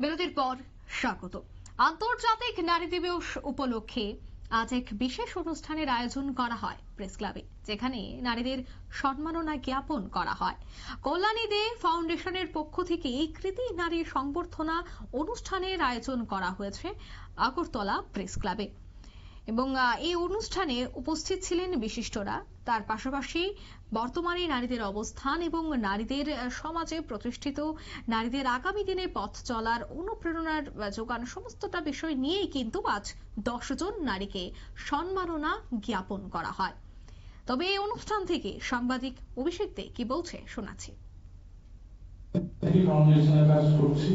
বিরতির পর স্বাগত। আন্তর্জাতিক নারী দিবস উপলক্ষে আজ এক বিশেষ অনুষ্ঠানের আয়োজন করা হয় প্রেস ক্লাবে, যেখানে নারীদের সম্মাননা জ্ঞাপন করা হয়। কল্যাণী দে ফাউন্ডেশনের পক্ষ থেকে এই কৃতি নারী সংবর্ধনা অনুষ্ঠানের আয়োজন করা হয়েছে আগরতলা প্রেস ক্লাবে। এবং এই অনুষ্ঠানে উপস্থিত ছিলেন বিশিষ্টরা। তার পাশাপাশি বর্তমানে নারীদের অবস্থান এবং নারীদের সমাজে প্রতিষ্ঠিত নারীদের আগামী দিনে পথ চলার অনুপ্রেরণার যোগান সমস্তটা বিষয় নিয়েই কিন্তু আজ দশ জন নারীকে সম্মাননা জ্ঞাপন করা হয়। তবে এই অনুষ্ঠান থেকে সাংবাদিক অভিষেক দে কি বলছে শোনাচ্ছি। কাজ করছি।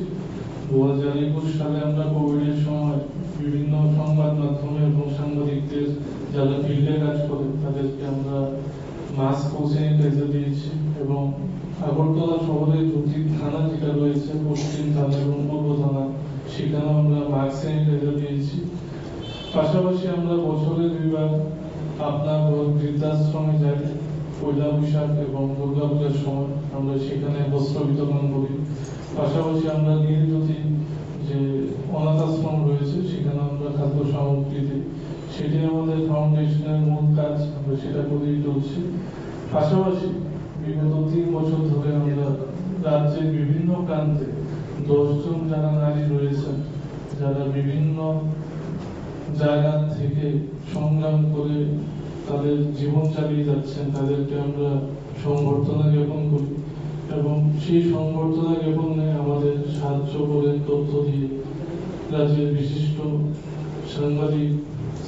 দু হাজার একুশ সালে আমরা কোভিডের সময় বিভিন্ন সংবাদ মাধ্যমে এবং সাংবাদিকদের যারা ফিল্ডে কাজ করে, তাদেরকে আমরা মাস্ক ও স্যানিটাইজার দিয়েছি এবং আগরতলা শহরে দুটি থানা যেটা রয়েছে, পশ্চিম থানা এবং পূর্ব থানা সেখানেও আমরা মাস্ক স্যানিটাইজার দিয়েছি। পাশাপাশি আমরা বছরে দুইবার আপনার বৃদ্ধাশ্রমে যাই, পয়লা বৈশাখ এবং দুর্গা পূজার সময় আমরা সেখানে বস্ত্র বিতরণ করি। পাশাপাশি আমরা নীলজ্যোতি যে অনাথ আশ্রম রয়েছে সেখানে আমরা খাদ্য সামগ্রী দিই সেটি আমাদের ফাউন্ডেশনের মূল কাজ, আমরা সেটা করেই চলছি। পাশাপাশি বিগত তিন বছর ধরে আমরা রাজ্যের বিভিন্ন প্রান্তে দশজন যারা নারী রয়েছেন, যারা বিভিন্ন জায়গা থেকে সংগ্রাম করে তাদের জীবন চালিয়ে যাচ্ছেন, তাদেরকে আমরা সংবর্ধনা জ্ঞাপন করি। এবং সেই সংবর্ধনা জ্ঞাপনে আমাদের সাহায্য করে তথ্য দিয়ে রাজ্যের বিশিষ্ট সাংবাদিক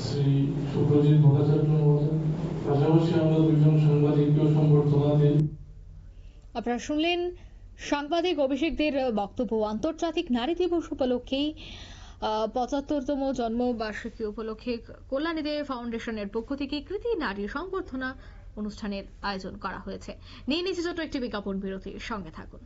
শ্রী সুপ্রজিৎ ভট্টাচার্য মহোদয়। পাশাপাশি আমরা দুজন সাংবাদিককেও সংবর্ধনা দিই। আপনারা শুনলেন সাংবাদিক অভিষেকদের বক্তব্য, আন্তর্জাতিক নারী দিবস উপলক্ষেই পঁচাত্তরতম জন্মবার্ষিকী উপলক্ষে কল্যাণী দে ফাউন্ডেশনের পক্ষ থেকে কৃতি নারী সংবর্ধনা অনুষ্ঠানের আয়োজন করা হয়েছে। নিয়ে নিচ্ছে ছোট একটি বিজ্ঞাপন বিরতির সঙ্গে থাকুন।